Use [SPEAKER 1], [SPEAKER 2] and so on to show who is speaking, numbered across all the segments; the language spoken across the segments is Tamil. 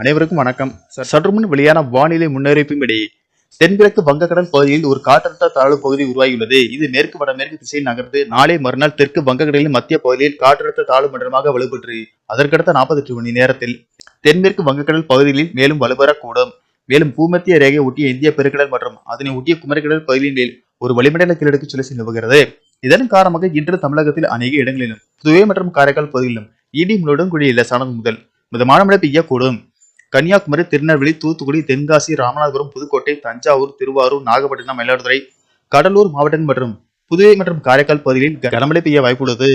[SPEAKER 1] அனைவருக்கும் வணக்கம். சற்று முன் வெளியான வானிலை முன்னறிவிப்பின்படி தென்கிழக்கு வங்கக்கடல் பகுதியில் ஒரு காற்றழுத்த தாழ்வு பகுதி உருவாகியுள்ளது. இது மேற்கு வடமேற்கு திசையில் நகர்ந்து நாளை மறுநாள் தெற்கு வங்கக்கடலின் மத்திய பகுதியில் காற்றழுத்த தாழ்வு மண்டலமாக வலுப்பெற்று அதற்கடுத்த 48 மணி நேரத்தில் தென்மேற்கு வங்கக்கடல் பகுதிகளில் மேலும் வலுப்பெறக்கூடும். மேலும் பூமத்திய ரேகை ஒட்டிய இந்திய பெருங்கடல் மற்றும் அதனை ஒட்டிய குமரிக்கடல் பகுதியின் மேல் ஒரு வளிமண்டல கிழக்கு சுழற்சி நிலவுகிறது. இதன் காரணமாக இன்று தமிழகத்தில் அநேக இடங்களிலும் துவை மற்றும் காரைக்கால் பகுதிகளிலும் இடி முழுவதும் கூடிய லேசானது முதல் மிதமான மழை பெய்யக்கூடும். கன்னியாகுமரி திருநெல்வேலி தூத்துக்குடி தென்காசி ராமநாதபுரம் புதுக்கோட்டை தஞ்சாவூர் திருவாரூர் நாகப்பட்டினம் மயிலாடுதுறை கடலூர் மாவட்டம் மற்றும் புதுவை மற்றும் காரைக்கால் பகுதிகளில் கனமழை பெய்ய வாய்ப்புள்ளது.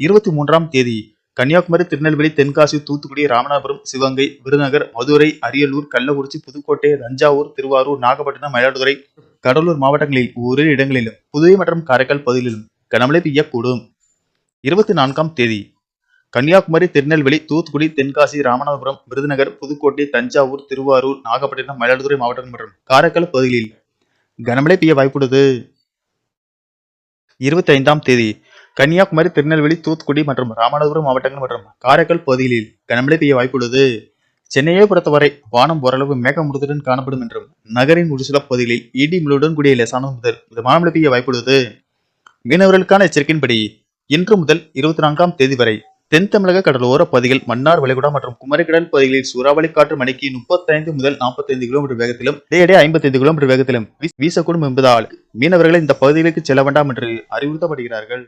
[SPEAKER 1] இருபத்தி மூன்றாம் தேதி கன்னியாகுமரி திருநெல்வேலி தென்காசி தூத்துக்குடி ராமநாதபுரம் சிவகங்கை விருதுநகர் மதுரை அரியலூர் கள்ளக்குறிச்சி புதுக்கோட்டை தஞ்சாவூர் திருவாரூர் நாகப்பட்டினம் மயிலாடுதுறை கடலூர் மாவட்டங்களில் ஓரிரு இடங்களிலும் புதுவை மற்றும் காரைக்கால் பகுதிகளிலும் கனமழை பெய்யக்கூடும். இருபத்தி நான்காம் தேதி கன்னியாகுமரி திருநெல்வேலி தூத்துக்குடி தென்காசி ராமநாதபுரம் விருதுநகர் புதுக்கோட்டை தஞ்சாவூர் திருவாரூர் நாகப்பட்டினம் மயிலாடுதுறை மாவட்டம் மற்றும் காரைக்கால் பகுதிகளில் கனமழை பெய்ய வாய்ப்புள்ளது இருபத்தி ஐந்தாம் தேதி கன்னியாகுமரி திருநெல்வேலி தூத்துக்குடி மற்றும் ராமநாதபுரம் மாவட்டங்கள் மற்றும் காரைக்கால் பகுதிகளில் கனமழை பெய்ய வாய்ப்புள்ளது சென்னையை பொறுத்தவரை வானம் ஓரளவு மேகமுடுத்துடன் காணப்படும் என்றும் நகரின் ஒரு சில பகுதிகளில் இடி முழுடன் கூடிய லேசான முதல் மிதமான மழை பெய்ய வாய்ப்புள்ளது மீனவர்களுக்கான எச்சரிக்கையின்படி இன்று முதல் இருபத்தி நான்காம் தேதி வரை தென் தமிழக கடலோர பகுதிகள் மன்னார் வளைகுடா மற்றும் குமரிக்கடல் பகுதிகளில் சூறாவளி காற்று மணிக்கு முப்பத்தைந்து முதல் நாற்பத்தைந்து கிலோமீட்டர் வேகத்திலும் இடையிடையே ஐம்பத்தைந்து கிலோமீட்டர் வேகத்திலும் வீச- வீசக்கூடும் என்பதால் மீனவர்களை இந்த பகுதிகளுக்கு செல்ல வேண்டாம் என்று அறிவுறுத்தப்படுகிறார்கள்.